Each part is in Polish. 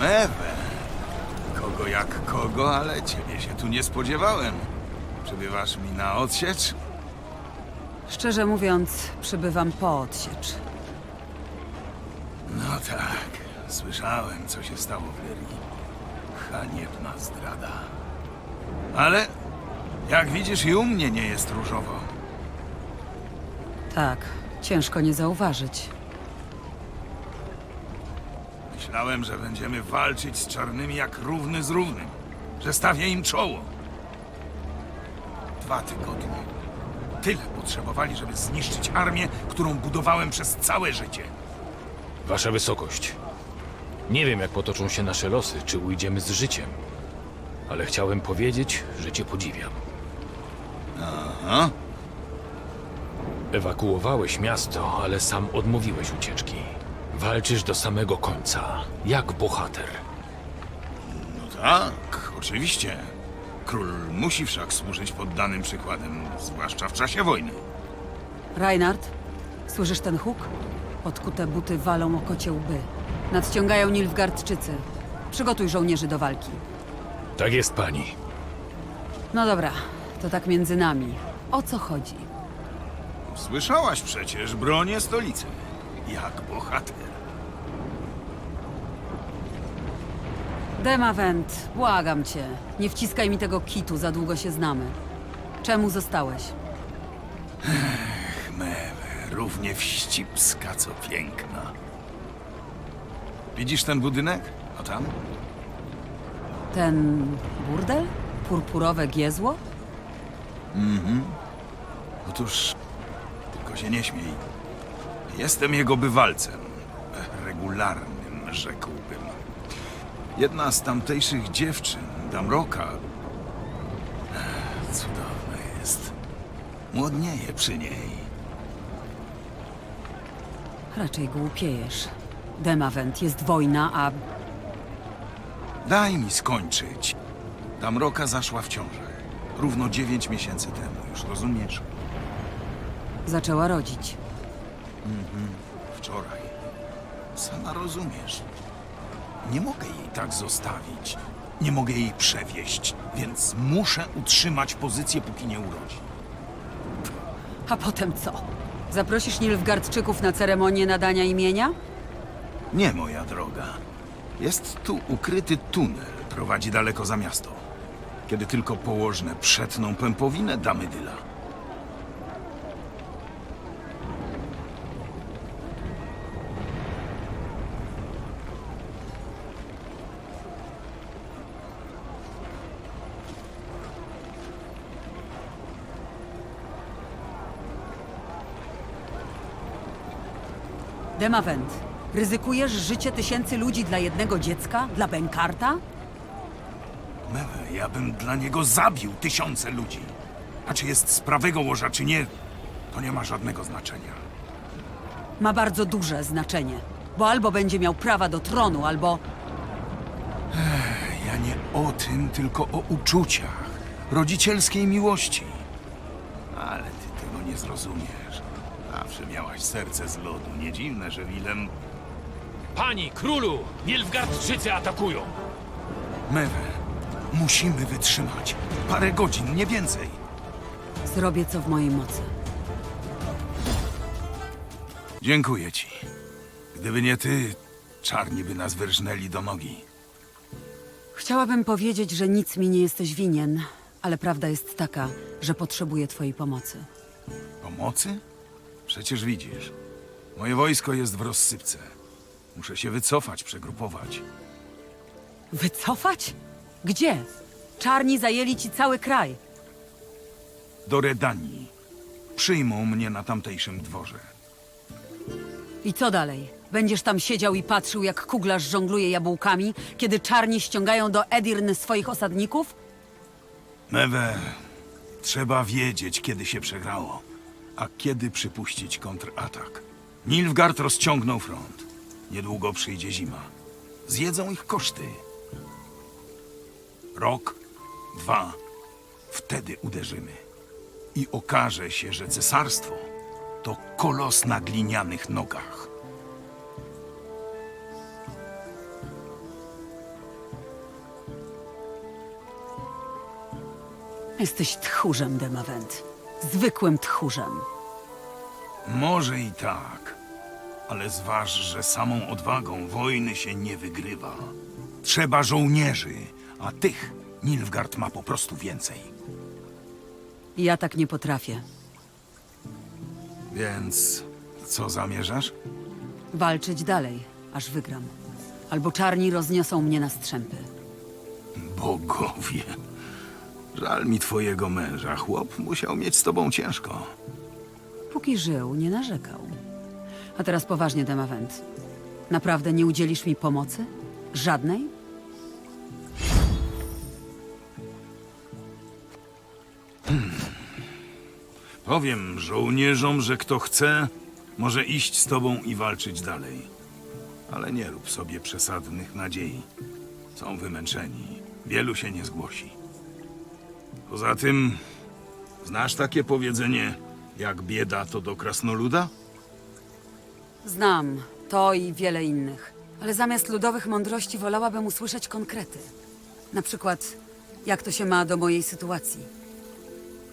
Mewe. Kogo jak kogo, ale ciebie się tu nie spodziewałem. Przybywasz mi na odsiecz? Szczerze mówiąc, przybywam po odsiecz. No tak, słyszałem, co się stało w Lyrii. Haniebna zdrada. Ale, jak widzisz, i u mnie nie jest różowo. Tak, ciężko nie zauważyć. Myślałem, że będziemy walczyć z czarnymi jak równy z równym. Że stawię im czoło. Dwa tygodnie. Tyle potrzebowali, żeby zniszczyć armię, którą budowałem przez całe życie. Wasza wysokość. Nie wiem, jak potoczą się nasze losy, czy ujdziemy z życiem. Ale chciałem powiedzieć, że cię podziwiam. Aha. Ewakuowałeś miasto, ale sam odmówiłeś ucieczki. Walczysz do samego końca, jak bohater. No tak, oczywiście. Król musi wszak służyć poddanym przykładem, zwłaszcza w czasie wojny. Reinhard, słyszysz ten huk? Podkute buty walą o kocie łby. Nadciągają Nilfgardczycy. Przygotuj żołnierzy do walki. Tak jest, pani. No dobra, to tak między nami. O co chodzi? Słyszałaś przecież bronię stolicy. Jak bohater. Demavent, błagam cię. Nie wciskaj mi tego kitu, za długo się znamy. Czemu zostałeś? Mewe, równie wścibska, co piękna. Widzisz ten budynek? O tam? Ten burdel? Purpurowe giezło? Otóż, tylko się nie śmiej. Jestem jego bywalcem. Regularnym, rzekłbym. Jedna z tamtejszych dziewczyn, Damroka, ech, cudowna jest. Młodnieje przy niej. Raczej głupiejesz. Demavent, jest wojna, a Daj mi skończyć. Damroka zaszła w ciążę. Równo dziewięć miesięcy temu, już rozumiesz? zaczęła rodzić. Wczoraj. Sama rozumiesz. Nie mogę jej tak zostawić. Nie mogę jej przewieźć, więc muszę utrzymać pozycję, póki nie urodzi. A potem co? Zaprosisz Nilfgardczyków na ceremonię nadania imienia? Nie, moja droga. Jest tu ukryty tunel, prowadzi daleko za miasto. Kiedy tylko położne przetną pępowinę, damy dyla. Demavent, ryzykujesz życie tysięcy ludzi dla jednego dziecka? Dla Benkarta? Mewe, ja bym dla niego zabił tysiące ludzi. A czy jest z prawego łoża, czy nie, to nie ma żadnego znaczenia. Ma bardzo duże znaczenie. Bo albo będzie miał prawa do tronu, albo... Ja nie o tym, tylko o uczuciach, rodzicielskiej miłości. Ale ty tego nie zrozumiesz. Zawsze miałaś serce z lodu. Nie dziwne, że Willem... Pani, królu! Nilfgardczycy atakują! Mewe, musimy wytrzymać. Parę godzin, nie więcej. Zrobię co w mojej mocy. Dziękuję ci. Gdyby nie ty, czarni by nas wyrżnęli do nogi. Chciałabym powiedzieć, że nic mi nie jesteś winien, ale prawda jest taka, że potrzebuję twojej pomocy. Pomocy? Przecież widzisz. Moje wojsko jest w rozsypce. Muszę się wycofać, przegrupować. Wycofać? Gdzie? Czarni zajęli ci cały kraj. Do Redanii. Przyjmą mnie na tamtejszym dworze. I co dalej? Będziesz tam siedział i patrzył, jak kuglarz żongluje jabłkami, kiedy czarni ściągają do Edirn swoich osadników? Mewe, trzeba wiedzieć, kiedy się przegrało, a kiedy przypuścić kontratak. Nilfgaard rozciągnął front. Niedługo przyjdzie zima. Zjedzą ich koszty. Rok, dwa, wtedy uderzymy. I okaże się, że cesarstwo to kolos na glinianych nogach. Jesteś tchórzem, Demawent. Zwykłym tchórzem. Może i tak, ale zważ, że samą odwagą wojny się nie wygrywa. Trzeba żołnierzy, a tych Nilfgaard ma po prostu więcej. Ja tak nie potrafię. Więc co zamierzasz? Walczyć dalej, aż wygram. Albo czarni rozniosą mnie na strzępy. Bogowie. Żal mi twojego męża. Chłop musiał mieć z tobą ciężko. Póki żył, nie narzekał. A teraz poważnie, Demavent. Naprawdę nie udzielisz mi pomocy? Żadnej? Powiem żołnierzom, że kto chce, może iść z tobą i walczyć dalej. Ale nie rób sobie przesadnych nadziei. Są wymęczeni. Wielu się nie zgłosi. Poza tym, znasz takie powiedzenie, jak bieda to do krasnoluda? Znam to i wiele innych. Ale zamiast ludowych mądrości wolałabym usłyszeć konkrety. Na przykład, jak to się ma do mojej sytuacji.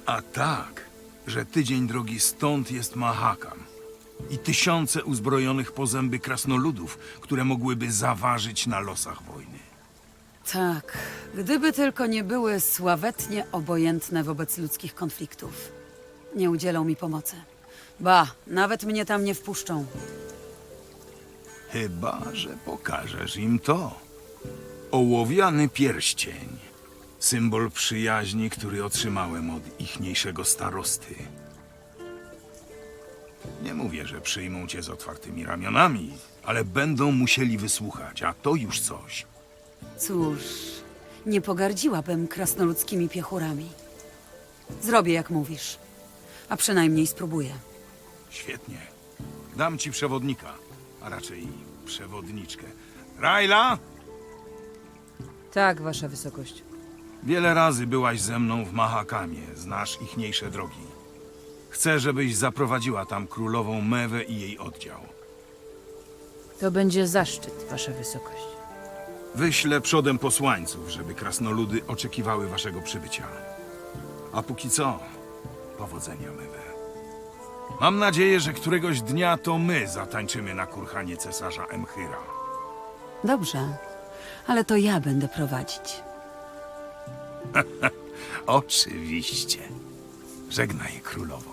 A tak, że tydzień drogi stąd jest Mahakam i tysiące uzbrojonych po zęby krasnoludów, które mogłyby zaważyć na losach wojny. Tak, gdyby tylko nie były sławetnie obojętne wobec ludzkich konfliktów. Nie udzielą mi pomocy. Ba, nawet mnie tam nie wpuszczą. Chyba, że pokażesz im to. Ołowiany pierścień. Symbol przyjaźni, który otrzymałem od ichniejszego starosty. Nie mówię, że przyjmą cię z otwartymi ramionami, ale będą musieli wysłuchać, a to już coś. Cóż, nie pogardziłabym krasnoludzkimi piechurami. Zrobię jak mówisz, a przynajmniej spróbuję. Świetnie. Dam ci przewodnika, a raczej przewodniczkę. Rajla, Tak, wasza wysokość. wiele razy byłaś ze mną w Mahakamie, znasz ichniejsze drogi. Chcę, żebyś zaprowadziła tam królową Mewę i jej oddział. To będzie zaszczyt, wasza wysokość. Wyślę przodem posłańców, żeby krasnoludy oczekiwały waszego przybycia. A póki co, powodzenia, Mewe. Mam nadzieję, że któregoś dnia to my zatańczymy na kurhanie cesarza Emchyra. Dobrze, ale to ja będę prowadzić. Oczywiście. Żegnaj, królowo.